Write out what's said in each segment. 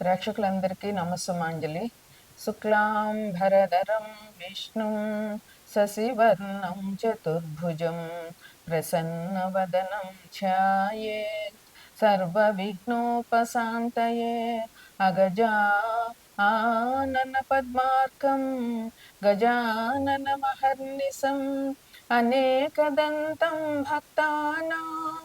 ప్రేక్షకులందరికీ నమస్సుమాంజలి శుక్లాం భరధరం విష్ణుం శశివర్ణం చతుర్భుజం ప్రసన్నవదనం ఛాయే సర్వవిఘ్నోపశాంతయే అగజా ఆనన పద్మార్కం గజాననమహర్నిశం అనేకదంతం భక్తానాం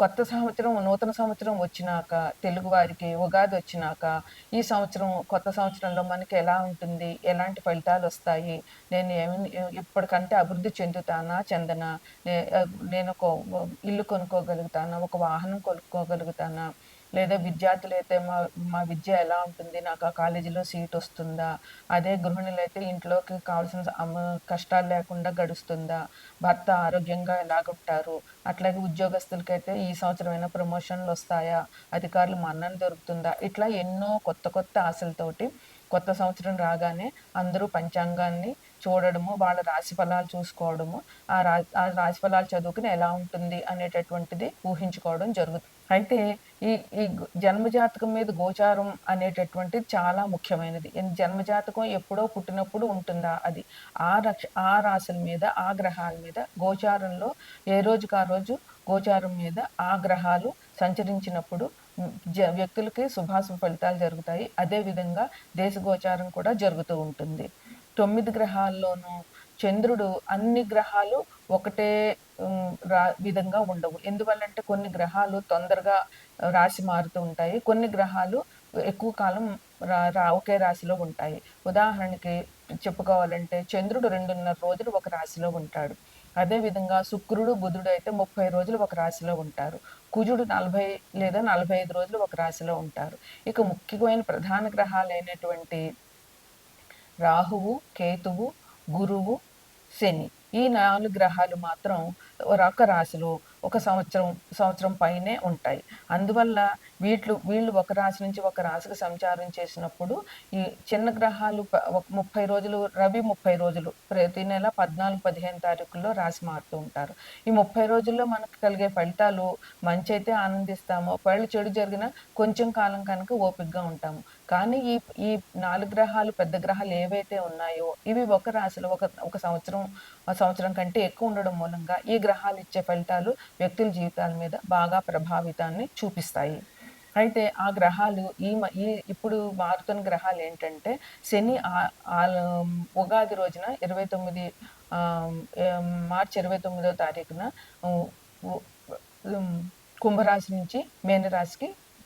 కొత్త సంవత్సరం నూతన సంవత్సరం వచ్చినాక తెలుగు వారికి ఉగాది వచ్చినాక ఈ సంవత్సరం కొత్త సంవత్సరంలో మనకి ఎలా ఉంటుంది? ఎలాంటి ఫలితాలు వస్తాయి? నేను ఏమి ఇప్పటికంటే అభివృద్ధి చెందుతానా చెందనా? నేను ఒక ఇల్లు కొనుక్కోగలుగుతానా? ఒక వాహనం కొనుక్కోగలుగుతానా? లేదా విద్యార్థులు అయితే మా మా విద్య ఎలా ఉంటుంది నాకు ఆ కాలేజీలో సీట్ వస్తుందా అదే గృహిణులు అయితే ఇంట్లోకి కావాల్సిన కష్టాలు లేకుండా గడుస్తుందా భర్త ఆరోగ్యంగా ఎలాగుంటారు అట్లాగే ఉద్యోగస్తులకైతే ఈ సంవత్సరమైన ప్రమోషన్లు వస్తాయా అధికారులు మన్నన దొరుకుతుందా ఇట్లా ఎన్నో కొత్త కొత్త ఆశలతోటి కొత్త సంవత్సరం రాగానే అందరూ పంచాంగాన్ని చూడడము వాళ్ళ రాశి ఫలాలు చూసుకోవడము ఆ రా ఆ రాశి ఫలాలు చదువుకుని ఎలా ఉంటుంది అనేటటువంటిది ఊహించుకోవడం జరుగుతుంది. అయితే ఈ ఈ జన్మజాతకం మీద గోచారం అనేటటువంటిది చాలా ముఖ్యమైనది. జన్మజాతకం ఎప్పుడో పుట్టినప్పుడు ఉంటుందా అది? ఆ రక్ష ఆ రాశుల మీద ఆ గ్రహాల మీద గోచారంలో ఏ రోజుకి ఆ రోజు గోచారం మీద ఆ గ్రహాలు సంచరించినప్పుడు జ వ్యక్తులకి శుభాశుభ ఫలితాలు జరుగుతాయి. అదేవిధంగా దేశ గోచారం కూడా జరుగుతూ ఉంటుంది. తొమ్మిది గ్రహాల్లోనూ చంద్రుడు అన్ని గ్రహాలు ఒకటే రా విధంగా ఉండవు. ఎందువల్లంటే కొన్ని గ్రహాలు తొందరగా రాశి మారుతూ ఉంటాయి. కొన్ని గ్రహాలు ఎక్కువ కాలం రా రా ఒకే రాశిలో ఉంటాయి. ఉదాహరణకి చెప్పుకోవాలంటే చంద్రుడు రెండున్నర రోజులు ఒక రాశిలో ఉంటాడు. అదేవిధంగా శుక్రుడు బుధుడు అయితే ముప్పై రోజులు ఒక రాశిలో ఉంటారు. కుజుడు నలభై లేదా నలభై ఐదు రోజులు ఒక రాశిలో ఉంటారు. ఇక ముఖ్యమైన ప్రధాన గ్రహాలైనటువంటి రాహువు కేతువు గురువు శని. ఈ నాలుగు గ్రహాలు మాత్రం రక రాశిలో ఒక సంవత్సరం సంవత్సరం పైనే ఉంటాయి. అందువల్ల వీళ్ళు వీళ్ళు ఒక రాశి నుంచి ఒక రాశికి సంచారం చేసినప్పుడు ఈ చిన్న గ్రహాలు ముప్పై రోజులు రవి ముప్పై రోజులు ప్రతి నెల పద్నాలుగు పదిహేను తారీఖుల్లో రాశి మారుతూ ఉంటారు. ఈ ముప్పై రోజుల్లో మనకు కలిగే ఫలితాలు మంచి అయితే ఆనందిస్తాము. ఒకవేళ చెడు జరిగిన కొంచెం కాలం కనుక ఓపికగా ఉంటాము. కానీ ఈ ఈ నాలుగు గ్రహాలు పెద్ద గ్రహాలు ఏవైతే ఉన్నాయో ఇవి ఒక రాశిలో ఒక ఒక సంవత్సరం సంవత్సరం కంటే ఎక్కువ ఉండడం మూలంగా ఈ గ్రహాలు ఇచ్చే ఫలితాలు వ్యక్తుల జీవితాల మీద బాగా ప్రభావితాన్ని చూపిస్తాయి. అయితే ఆ గ్రహాలు ఈ ఈ ఇప్పుడు మారుతున్న గ్రహాలు ఏంటంటే శని ఉగాది రోజున ఇరవై తొమ్మిది మార్చి ఇరవై తొమ్మిదో తారీఖున కుంభరాశి నుంచి మేనరాశికి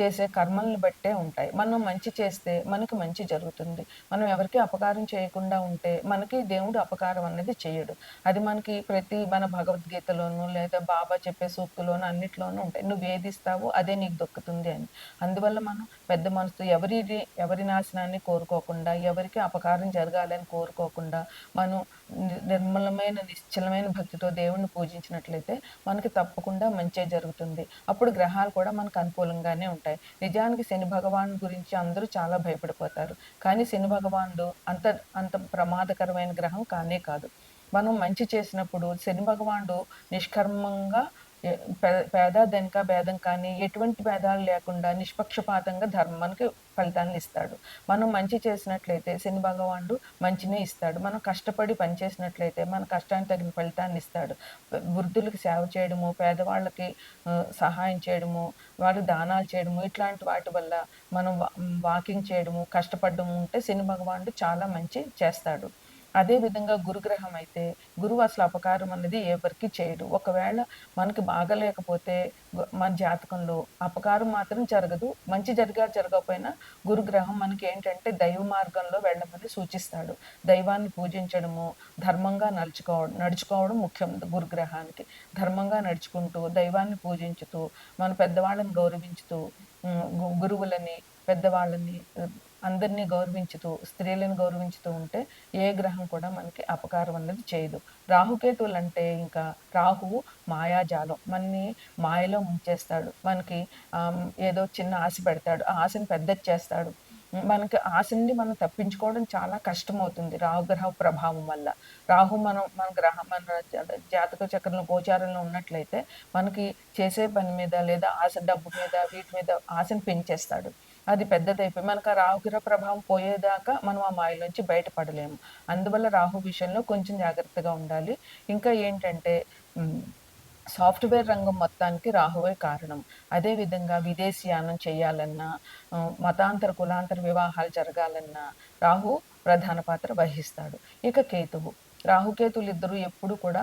చేసే కర్మల్ని బట్టే ఉంటాయి. మనం మంచి చేస్తే మనకి మంచి జరుగుతుంది. మనం ఎవరికి అపకారం చేయకుండా ఉంటే మనకి దేవుడు అపకారం అనేది చేయడు. అది మనకి ప్రతి మన భగవద్గీతలోనూ లేదా బాబా చెప్పే సూక్తులోనూ అన్నిట్లోనూ ఉంటాయి. నువ్వు వేధిస్తావో అదే నీకు దొక్కుతుంది అని. అందువల్ల మనం పెద్ద మనసు ఎవరి ఎవరి నాశనాన్ని కోరుకోకుండా ఎవరికి అపకారం జరగాలని కోరుకోకుండా మనం నిర్మలమైన నిశ్చలమైన భక్తితో దేవుణ్ణి పూజించినట్లయితే మనకి తప్పకుండా మంచి జరుగుతుంది. అప్పుడు గ్రహాలు కూడా మనకు అనుకూలంగానే ఉంటాయి. నిజానికి శని భగవాన్ గురించి అందరూ చాలా భయపడిపోతారు. కానీ శని భగవానుడు అంత అంత ప్రమాదకరమైన గ్రహం కానే కాదు. మనం మంచి చేసినప్పుడు శని భగవానుడు నిష్కర్మంగా పేద ధనిక భేదం కానీ ఎటువంటి భేదాలు లేకుండా నిష్పక్షపాతంగా ధర్మానికి ఫలితాన్ని ఇస్తాడు. మనం మంచి చేసినట్లయితే శని భగవానుడు మంచినే ఇస్తాడు. మనం కష్టపడి పనిచేసినట్లయితే మన కష్టానికి తగిన ఫలితాన్ని ఇస్తాడు. వృద్ధులకు సేవ చేయడము పేదవాళ్ళకి సహాయం చేయడము వాళ్ళకి దానాలు చేయడము ఇట్లాంటి వాటి వల్ల మనం వాకింగ్ చేయడము కష్టపడము ఉంటే శని భగవానుడు చాలా మంచి చేస్తాడు. అదే విధంగా గురుగ్రహం అయితే గురువు అసలు అపకారం అనేది ఎవరికి చేయడు ఒకవేళ మనకి బాగలేకపోతే మన జాతకంలో అపకారం మాత్రం జరగదు. మంచి జరిగా జరగకపోయినా గురుగ్రహం మనకి ఏంటంటే దైవ మార్గంలో వెళ్ళమని సూచిస్తాడు. దైవాన్ని పూజించడము ధర్మంగా నడుచుకోవడం నడుచుకోవడం ముఖ్యం గురుగ్రహానికి. ధర్మంగా నడుచుకుంటూ దైవాన్ని పూజించుతూ మన పెద్దవాళ్ళని గౌరవించుతూ గురువులని పెద్దవాళ్ళని అందరినీ గౌరవించుతూ స్త్రీలను గౌరవించుతూ ఉంటే ఏ గ్రహం కూడా మనకి అపకారం అనేది చేయదు. రాహుకేతువులు అంటే ఇంకా రాహువు మాయాజాలం. మనని మాయలో ముంచేస్తాడు. మనకి ఏదో చిన్న ఆశ పెడతాడు. ఆ ఆశని పెద్ద చేస్తాడు మనకి ఆశ నుండి మనం తప్పించుకోవడం చాలా కష్టమవుతుంది రాహుగ్రహ ప్రభావం వల్ల. రాహు మనం మన గ్రహం మన జాతక చక్రంలో గోచారంలో ఉన్నట్లయితే మనకి చేసే పని మీద లేదా ఆశ డబ్బు మీద వీటి మీద ఆశను పెంచేస్తాడు. అది పెద్దదైపోయి మనకు ఆ రాహుగ్రహ ప్రభావం పోయేదాకా మనం ఆ మాయలోంచి బయటపడలేము. అందువల్ల రాహు విషయంలో కొంచెం జాగ్రత్తగా ఉండాలి. ఇంకా ఏంటంటే సాఫ్ట్వేర్ రంగం మొత్తానికి రాహువే కారణం. అదేవిధంగా విదేశీయానం చేయాలన్నా మతాంతర కులాంతర వివాహాలు జరగాలన్నా రాహు ప్రధాన పాత్ర వహిస్తాడు. ఇక కేతువు. రాహుకేతులు ఇద్దరు ఎప్పుడు కూడా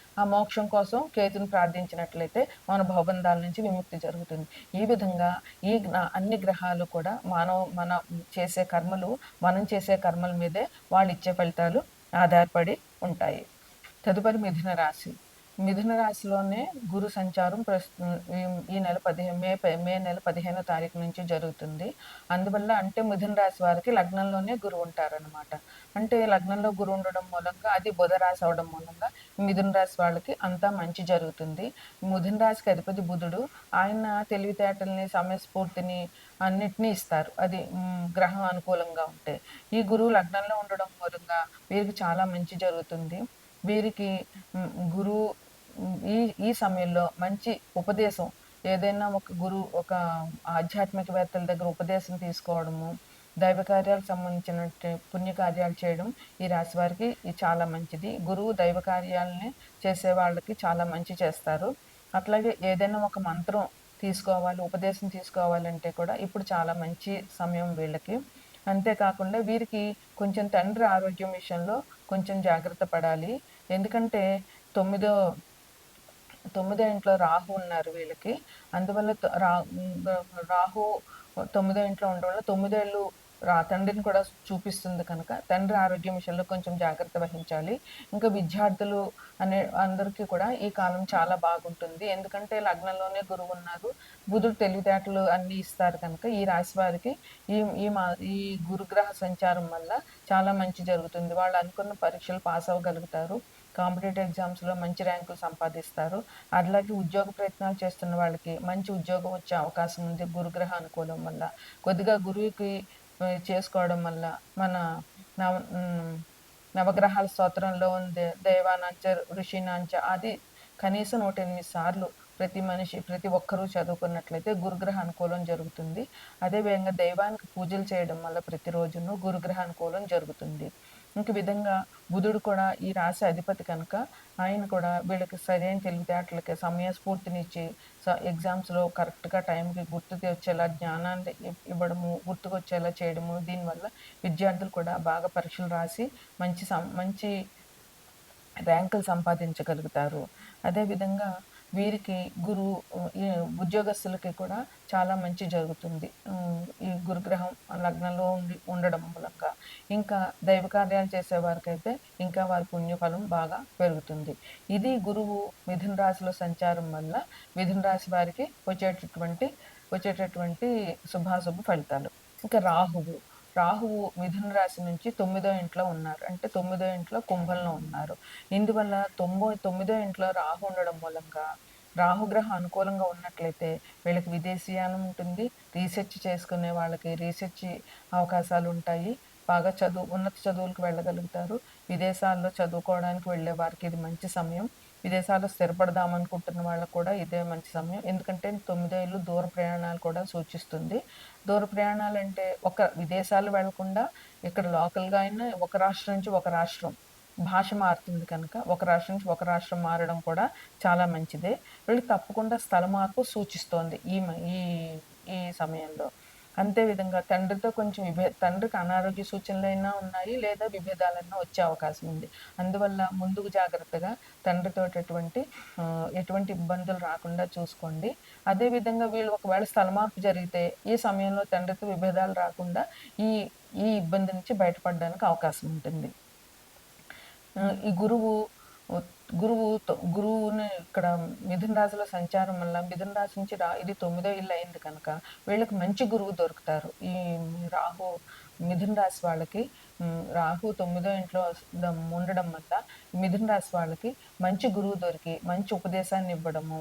ఆ మోక్షం కోసం కేతుని ప్రార్థించినట్లయితే మన భవబంధాల నుంచి విముక్తి జరుగుతుంది. ఈ విధంగా ఈ అన్ని గ్రహాలు కూడా మానవ మన చేసే కర్మలు మనం చేసే కర్మల మీదే వాళ్ళు ఇచ్చే ఫలితాలు ఆధారపడి ఉంటాయి. తదుపరి మిథున రాశి. మిథున రాశిలోనే గురు సంచారం ప్రస్తుతం ఈ నెల పదిహేను మే మే నెల పదిహేనో తారీఖు నుంచి జరుగుతుంది. అందువల్ల అంటే మిథున రాశి వారికి లగ్నంలోనే గురువు ఉంటారనమాట అంటే లగ్నంలో గురువు ఉండడం మూలంగా అది బుధ రాశి అవడం మూలంగా మిథున రాశి వాళ్ళకి అంతా మంచి జరుగుతుంది. మిథున రాశికి అధిపతి బుధుడు ఆయన తెలివితేటల్ని సమయస్ఫూర్తిని అన్నిటినీ ఇస్తారు. అది గ్రహం అనుకూలంగా ఉంటే. ఈ గురువు లగ్నంలో ఉండడం మూలంగా వీరికి చాలా మంచి జరుగుతుంది. వీరికి గురువు ఈ ఈ సమయంలో మంచి ఉపదేశం ఏదైనా ఒక గురువు ఒక ఆధ్యాత్మికవేత్తల దగ్గర ఉపదేశం తీసుకోవడము దైవ కార్యాలకు సంబంధించిన పుణ్యకార్యాలు చేయడం ఈ రాశి వారికి చాలా మంచిది. గురువు దైవ కార్యాలని చేసే వాళ్ళకి చాలా మంచి చేస్తారు. అట్లాగే ఏదైనా ఒక మంత్రం తీసుకోవాలి ఉపదేశం తీసుకోవాలంటే కూడా ఇప్పుడు చాలా మంచి సమయం వీళ్ళకి. అంతేకాకుండా వీరికి కొంచెం తండ్రి ఆరోగ్యం విషయంలో కొంచెం జాగ్రత్త పడాలి. ఎందుకంటే తొమ్మిదో తొమ్మిదో ఇంట్లో రాహు ఉన్నారు వీళ్ళకి. అందువల్ల రా రాహు తొమ్మిదో ఇంట్లో ఉండడం వల్ల తొమ్మిదేళ్ళు రా తండ్రిని కూడా చూపిస్తుంది కనుక తండ్రి ఆరోగ్యం విషయంలో కొంచెం జాగ్రత్త వహించాలి. ఇంకా విద్యార్థులు అనే అందరికీ కూడా ఈ కాలం చాలా బాగుంటుంది. ఎందుకంటే లగ్నంలోనే గురువు ఉన్నారు. బుధుడు తెలివితేటలు అన్నీ ఇస్తారు కనుక ఈ రాశి వారికి ఈ ఈ మా ఈ గురుగ్రహ సంచారం వల్ల చాలా మంచి జరుగుతుంది. వాళ్ళు అనుకున్న పరీక్షలు పాస్ అవ్వగలుగుతారు. కాంపిటేటివ్ ఎగ్జామ్స్లో మంచి ర్యాంకులు సంపాదిస్తారు. అట్లాగే ఉద్యోగ ప్రయత్నాలు చేస్తున్న వాళ్ళకి మంచి ఉద్యోగం వచ్చే అవకాశం ఉంది గురుగ్రహ అనుకూలం వల్ల. కొద్దిగా గురువుకి చేసుకోవడం వల్ల మన నవ నవగ్రహాల స్తోత్రంలో ఉంది దేవానాంచ ఋషినాంచ అది కనీసం నూట ఎనిమిది సార్లు ప్రతి మనిషి ప్రతి ఒక్కరూ చదువుకున్నట్లయితే గురుగ్రహ అనుకూలం జరుగుతుంది. అదేవిధంగా దైవానికి పూజలు చేయడం వల్ల ప్రతిరోజును గురుగ్రహ అనుకూలం జరుగుతుంది. ఇంక విధంగా బుధుడు కూడా ఈ రాశి అధిపతి కనుక ఆయన కూడా వీళ్ళకి సరైన తెలివితేటలకి సమయస్ఫూర్తినిచ్చి ఎగ్జామ్స్లో కరెక్ట్గా టైంకి గుర్తు తెచ్చేలా జ్ఞానాన్ని ఇవ్వడము గుర్తుకొచ్చేలా చేయడము దీనివల్ల విద్యార్థులు కూడా బాగా పరీక్షలు రాసి మంచి మంచి ర్యాంకులు సంపాదించగలుగుతారు. అదేవిధంగా వీరికి గురు ఉద్యోగస్తులకి కూడా చాలా మంచి జరుగుతుంది. ఈ గురుగ్రహం లగ్నంలో ఉండి ఉండడం మూలంగా. ఇంకా దైవ కార్యాలు చేసేవారికైతే ఇంకా వారి పుణ్యఫలం బాగా పెరుగుతుంది. ఇది గురువు మిథున రాశిలో సంచారం వల్ల మిథున రాశి వారికి వచ్చేటటువంటి వచ్చేటటువంటి శుభాశుభ ఫలితాలు. ఇంకా రాహువు రాహువు మిథున రాశి నుంచి తొమ్మిదో ఇంట్లో ఉన్నారు. అంటే తొమ్మిదో ఇంట్లో కుంభంలో ఉన్నారు. ఇందువల్ల తొమ్మిదో తొమ్మిదో ఇంట్లో రాహు ఉండడం మూలంగా రాహుగ్రహం అనుకూలంగా ఉన్నట్లయితే వీళ్ళకి విదేశీయానం ఉంటుంది. రీసెర్చ్ చేసుకునే వాళ్ళకి రీసెర్చ్ అవకాశాలు ఉంటాయి. బాగా చదువు ఉన్నత చదువులకు వెళ్ళగలుగుతారు. విదేశాల్లో చదువుకోవడానికి వెళ్ళే వారికి ఇది మంచి సమయం. విదేశాల్లో స్థిరపడదాం అనుకుంటున్న వాళ్ళకు కూడా ఇదే మంచి సమయం. ఎందుకంటే తొమ్మిదేళ్ళు దూర ప్రయాణాలు కూడా సూచిస్తుంది. దూర ప్రయాణాలు అంటే ఒక విదేశాలు వెళ్ళకుండా ఇక్కడ లోకల్గా అయినా ఒక రాష్ట్రం నుంచి ఒక రాష్ట్రం భాష మారుతుంది కనుక ఒక రాష్ట్రం నుంచి ఒక రాష్ట్రం మారడం కూడా చాలా మంచిదే. వీళ్ళు తప్పకుండా స్థల మార్పు సూచిస్తోంది ఈ ఈ ఈ సమయంలో. అంతే విధంగా తండ్రితో కొంచెం విభే తండ్రికి అనారోగ్య సూచనలు అయినా ఉన్నాయి లేదా విభేదాలైనా వచ్చే అవకాశం ఉంది. అందువల్ల ముందుకు జాగ్రత్తగా తండ్రితో ఎటువంటి ఎటువంటి ఇబ్బందులు రాకుండా చూసుకోండి. అదేవిధంగా వీళ్ళు ఒకవేళ స్థల మార్పు జరిగితే ఈ సమయంలో తండ్రితో విభేదాలు రాకుండా ఈ ఈ ఇబ్బంది నుంచి బయటపడడానికి అవకాశం ఉంటుంది. ఈ గురువు గురువు గురువుని ఇక్కడ మిథున రాశిలో సంచారం వల్ల మిథున రాశి నుంచి రా ఇది తొమ్మిదో ఇల్లు అయింది కనుక వీళ్ళకి మంచి గురువు దొరుకుతారు. ఈ రాహు మిథున రాశి వాళ్ళకి రాహు తొమ్మిదో ఇంట్లో ఉండడం వల్ల మిథున రాశి వాళ్ళకి మంచి గురువు దొరికి మంచి ఉపదేశాన్ని ఇవ్వడము.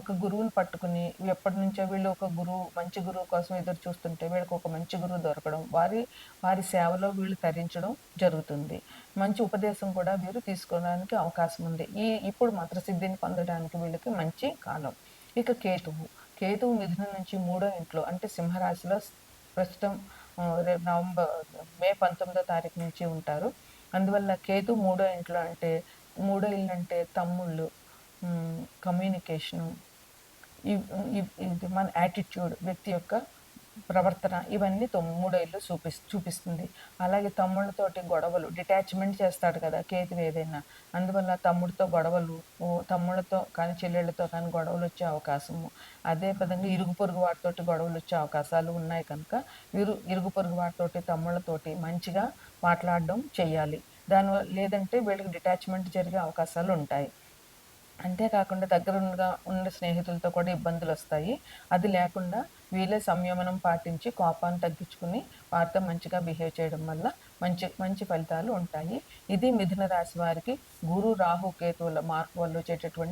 ఒక గురువుని పట్టుకుని ఎప్పటి నుంచో వీళ్ళు ఒక గురువు మంచి గురువు కోసం ఎదురు చూస్తుంటే వీళ్ళకి ఒక మంచి గురువు దొరకడం వారి వారి సేవలో వీళ్ళు తరించడం జరుగుతుంది. మంచి ఉపదేశం కూడా వీరు తీసుకోవడానికి అవకాశం ఉంది. ఈ ఇప్పుడు మంత్రసిద్ధిని పొందడానికి వీళ్ళకి మంచి కాలం. ఇక కేతువు. కేతువు మిథునం నుంచి మూడో ఇంట్లో అంటే సింహరాశిలో ప్రస్తుతం నవంబర్ మే పంతొమ్మిదో తారీఖు నుంచి ఉంటారు. అందువల్ల కేతు మూడో ఇంట్లో అంటే మూడో ఇల్లు అంటే తమ్ముళ్ళు కమ్యూనికేషను ఇది మన యాటిట్యూడ్ వ్యక్తి యొక్క ప్రవర్తన ఇవన్నీ తమ్ముడేళ్ళు చూపి చూపిస్తుంది. అలాగే తమ్ముళ్ళతోటి గొడవలు డిటాచ్మెంట్ చేస్తాడు కదా కేతు ఏదైనా. అందువల్ల తమ్ముడితో గొడవలు తమ్ముళ్ళతో కానీ చెల్లెళ్ళతో కానీ గొడవలు వచ్చే అవకాశము. అదే విధంగా ఇరుగు పొరుగు వాటితోటి గొడవలు వచ్చే అవకాశాలు ఉన్నాయి కనుక ఇరు ఇరుగు పొరుగు వాటితోటి తమ్ముళ్ళతోటి మంచిగా మాట్లాడడం చేయాలి దానివల్ల లేదంటే వీళ్ళకి డిటాచ్మెంట్ జరిగే అవకాశాలు ఉంటాయి. అంతేకాకుండా దగ్గరగా ఉన్న స్నేహితులతో కూడా ఇబ్బందులు వస్తాయి అది లేకుండా వీళ్ళే సంయమనం పాటించి కోపాన్ని తగ్గించుకుని వారితో మంచిగా బిహేవ్ చేయడం వల్ల మంచి మంచి ఫలితాలు ఉంటాయి. ఇది మిథున రాశి వారికి గురు రాహు కేతువుల మార్పు వల్ల వచ్చేటటువంటి